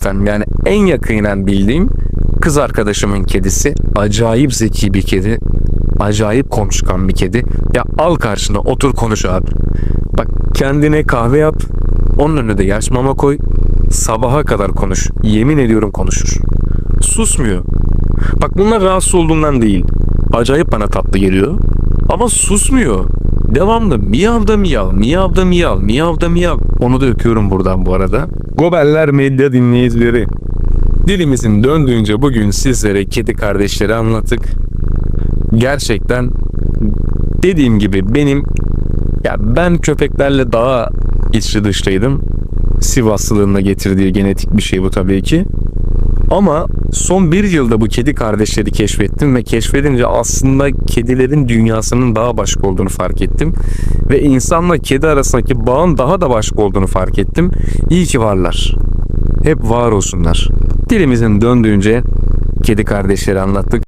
Efendim yani en yakinen bildiğim kız arkadaşımın kedisi. Acayip zeki bir kedi. Acayip konuşkan bir kedi. Ya al karşına otur konuş abi. Bak kendine kahve yap. Onun önüne de yaş mama koy. Sabaha kadar konuş. Yemin ediyorum konuşur. Susmuyor. Bak bunlar rahatsız olduğundan değil. Acayip bana tatlı geliyor. Ama susmuyor. Devamlı miyavda miyav, miyavda miyav, miyavda miyav. Onu da öpüyorum buradan bu arada. Gobeller Medya dinleyicileri. Dilimizin döndüğünce bugün sizlere kedi kardeşleri anlattık. Gerçekten dediğim gibi benim ya ben köpeklerle daha içli dışlıydım. Sivaslılığına getirdiği genetik bir şey bu tabii ki. Ama son bir yılda bu kedi kardeşleri keşfettim ve keşfedince aslında kedilerin dünyasının daha başka olduğunu fark ettim. Ve insanla kedi arasındaki bağın daha da başka olduğunu fark ettim. İyi ki varlar. Hep var olsunlar. Dilimizin döndüğünce kedi kardeşleri anlattık.